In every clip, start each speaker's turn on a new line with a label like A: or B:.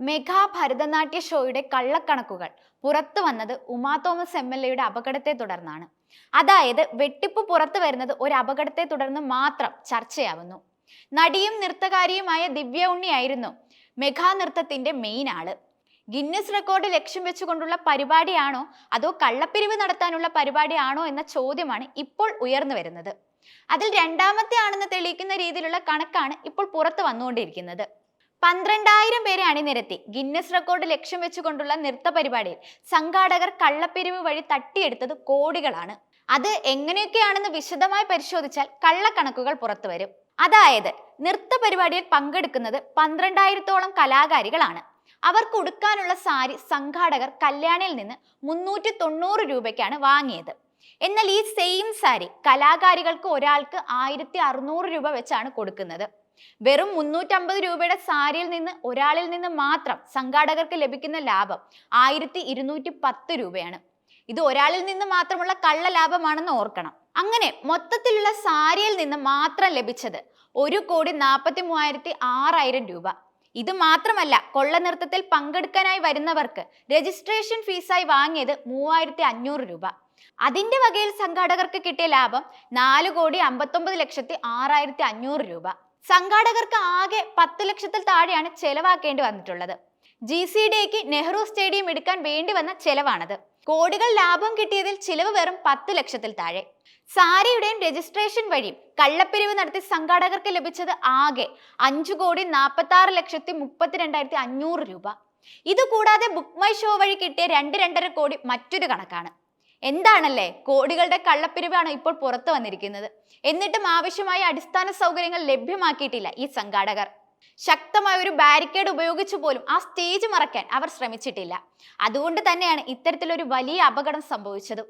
A: Mega ഭരതനാട്യ ഷോയുടെ കള്ളക്കണക്കുകൾ പുറത്തു വന്നത് ഉമാ തോമസ് എം എൽ എയുടെ അപകടത്തെ തുടർന്നാണ്. അതായത് വെട്ടിപ്പ് പുറത്തു വരുന്നത് ഒരു അപകടത്തെ തുടർന്ന് മാത്രം ചർച്ചയാവുന്നു. നടിയും നൃത്തകാരിയുമായ ദിവ്യ ഉണ്ണിയായിരുന്നു മെഗാ നൃത്തത്തിന്റെ മെയിൻ ആൾ. ഗിന്നസ് റെക്കോർഡ് ലക്ഷ്യം വെച്ചുകൊണ്ടുള്ള പരിപാടിയാണോ അതോ കള്ളപ്പിരിവ് നടത്താനുള്ള പരിപാടിയാണോ എന്ന ചോദ്യമാണ് ഇപ്പോൾ ഉയർന്നു വരുന്നത്. അതിൽ രണ്ടാമത്തെ ആണെന്ന് തെളിയിക്കുന്ന രീതിയിലുള്ള കണക്കാണ് ഇപ്പോൾ പുറത്തു വന്നുകൊണ്ടിരിക്കുന്നത്. പന്ത്രണ്ടായിരം പേരെ അണിനിരത്തി. ഗിന്നസ് റെക്കോർഡ് ലക്ഷ്യം വെച്ചുകൊണ്ടുള്ള നൃത്ത പരിപാടിയിൽ സംഘാടകർ കള്ളപ്പിരിവ് വഴി തട്ടിയെടുത്തത് കോടികളാണ്. അത് എങ്ങനെയൊക്കെയാണെന്ന് വിശദമായി പരിശോധിച്ചാൽ കള്ളക്കണക്കുകൾ പുറത്തു വരും. അതായത് നൃത്ത പരിപാടിയിൽ പങ്കെടുക്കുന്നത് പന്ത്രണ്ടായിരത്തോളം കലാകാരികളാണ്. അവർക്ക് ഉടുക്കാനുള്ള സാരി സംഘാടകർ കല്യാണിൽ നിന്ന് മുന്നൂറ്റി തൊണ്ണൂറ് രൂപയ്ക്കാണ് വാങ്ങിയത്. എന്നാൽ ഈ സെയിം സാരി കലാകാരികൾക്ക് ഒരാൾക്ക് ആയിരത്തി അറുന്നൂറ് രൂപ വെച്ചാണ് കൊടുക്കുന്നത്. വെറും മുന്നൂറ്റമ്പത് രൂപയുടെ സാരിയിൽ നിന്ന് ഒരാളിൽ നിന്ന് മാത്രം സംഘാടകർക്ക് ലഭിക്കുന്ന ലാഭം ആയിരത്തി ഇരുന്നൂറ്റി പത്ത് രൂപയാണ്. ഇത് ഒരാളിൽ നിന്ന് മാത്രമുള്ള കള്ള ലാഭമാണെന്ന് ഓർക്കണം. അങ്ങനെ മൊത്തത്തിലുള്ള സാരിയിൽ നിന്ന് മാത്രം ലഭിച്ചത് ഒരു കോടി നാൽപ്പത്തി മൂവായിരത്തി ആറായിരം രൂപ. ഇത് മാത്രമല്ല കൊള്ള നൃത്തത്തിൽ പങ്കെടുക്കാനായി വരുന്നവർക്ക് രജിസ്ട്രേഷൻ ഫീസായി വാങ്ങിയത് മൂവായിരത്തി അഞ്ഞൂറ് രൂപ. അതിന്റെ വകയിൽ സംഘാടകർക്ക് കിട്ടിയ ലാഭം നാല് കോടി അമ്പത്തൊമ്പത് ലക്ഷത്തി ആറായിരത്തി അഞ്ഞൂറ് രൂപ. സംഘാടകർക്ക് ആകെ പത്ത് ലക്ഷത്തിൽ താഴെയാണ് ചെലവാക്കേണ്ടി വന്നിട്ടുള്ളത്. ജി സി ഡിക്ക് നെഹ്റു സ്റ്റേഡിയം എടുക്കാൻ വേണ്ടി വന്ന ചെലവാണത്. കോടികൾ ലാഭം കിട്ടിയതിൽ ചിലവ് വെറും പത്ത് ലക്ഷത്തിൽ താഴെ. സാരിയുടെയും രജിസ്ട്രേഷൻ വഴിയും കള്ളപ്പിരിവ് നടത്തി സംഘാടകർക്ക് ലഭിച്ചത് ആകെ അഞ്ചു കോടി നാൽപ്പത്തി ആറ് ലക്ഷത്തി മുപ്പത്തിരണ്ടായിരത്തി അഞ്ഞൂറ് രൂപ. ഇതുകൂടാതെ ബുക്ക് മൈ ഷോ വഴി കിട്ടിയ രണ്ട് രണ്ടര കോടി മറ്റൊരു കണക്കാണ്. എന്താണല്ലേ? കോടികളുടെ കള്ളപ്പിരിവാണ് ഇപ്പോൾ പുറത്തു വന്നിരിക്കുന്നത്. എന്നിട്ടും ആവശ്യമായ അടിസ്ഥാന സൗകര്യങ്ങൾ ലഭ്യമാക്കിയിട്ടില്ല ഈ സംഘാടകർ. ശക്തമായ ഒരു ബാരിക്കേഡ് ഉപയോഗിച്ചു പോലും ആ സ്റ്റേജ് മറക്കാൻ അവർ ശ്രമിച്ചിട്ടില്ല. അതുകൊണ്ട് തന്നെയാണ് ഇത്തരത്തിലൊരു വലിയ അപകടം സംഭവിച്ചത്.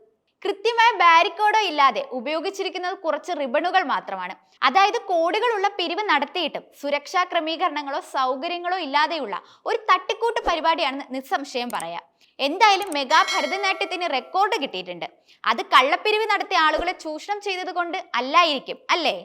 A: കൃത്യമായ ബാരിക്കോഡോ ഇല്ലാതെ ഉപയോഗിച്ചിരിക്കുന്നത് കുറച്ച് റിബണുകൾ മാത്രമാണ്. അതായത് കോടികളുള്ള പിരിവ് നടത്തിയിട്ടും സുരക്ഷാ ക്രമീകരണങ്ങളോ സൗകര്യങ്ങളോ ഇല്ലാതെയുള്ള ഒരു തട്ടിക്കൂട്ട് പരിപാടിയാണെന്ന് നിസ്സംശയം പറയാം. എന്തായാലും മെഗാ ഭരതനാട്യത്തിന് റെക്കോർഡ് കിട്ടിയിട്ടുണ്ട്. അത് കള്ളപ്പിരിവ് നടത്തിയ ആളുകളെ ചൂഷണം ചെയ്തത് കൊണ്ട് അല്ലായിരിക്കും അല്ലേ?